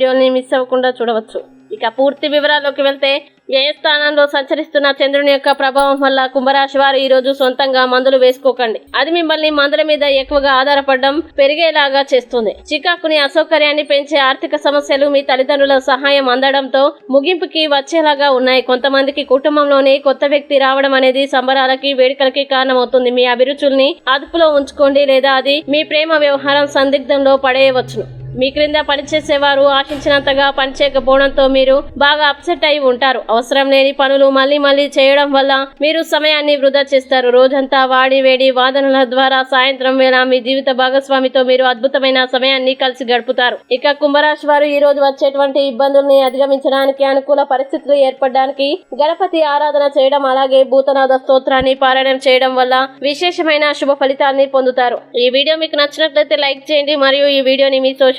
వీడియోని మిస్ అవ్వకుండా చూడవచ్చు. ఇక పూర్తి వివరాల్లోకి వెళ్తే ఏ స్థానంలో సంచరిస్తున్న చంద్రుని యొక్క ప్రభావం వల్ల కుంభరాశి వారు ఈ రోజు సొంతంగా మందులు వేసుకోకండి. అది మిమ్మల్ని మందుల మీద ఎక్కువగా ఆధారపడడం పెరిగేలాగా చేస్తుంది. చికాకుని అసౌకర్యాన్ని పెంచే ఆర్థిక సమస్యలు మీ తల్లిదండ్రుల సహాయం అందడంతో ముగింపుకి వచ్చేలాగా ఉన్నాయి. కొంతమందికి కుటుంబంలోని కొత్త వ్యక్తి రావడం అనేది సంబరాలకి వేడుకలకి కారణమవుతుంది. మీ అభిరుచుల్ని అదుపులో ఉంచుకోండి లేదా అది మీ ప్రేమ వ్యవహారం సందిగ్ధంలో పడేయవచ్చును. మీ క్రింద పనిచేసేవారు ఆశించినంతగా పనిచేయకపోవడంతో మీరు బాగా అప్సెట్ అయి ఉంటారు. అవసరం లేని పనులు మళ్ళీ మళ్ళీ చేయడం వల్ల మీరు సమయాన్ని వృధా చేస్తారు. రోజంతా వాడి వేడి వాదనల ద్వారా సాయంత్రం వేళ మీ జీవిత భాగస్వామితో మీరు అద్భుతమైన సమయాన్ని కలిసి గడుపుతారు. ఇక కుంభరాశి వారు ఈ రోజు వచ్చేటువంటి ఇబ్బందుల్ని అధిగమించడానికి అనుకూల పరిస్థితులు ఏర్పడడానికి గణపతి ఆరాధన చేయడం అలాగే భూతనాథ స్తోత్రాన్ని పారాయణం చేయడం వల్ల విశేషమైన శుభ ఫలితాన్ని పొందుతారు. ఈ వీడియో మీకు నచ్చినట్లయితే లైక్ చేయండి. మరియు ఈ వీడియోని మీ సోషల్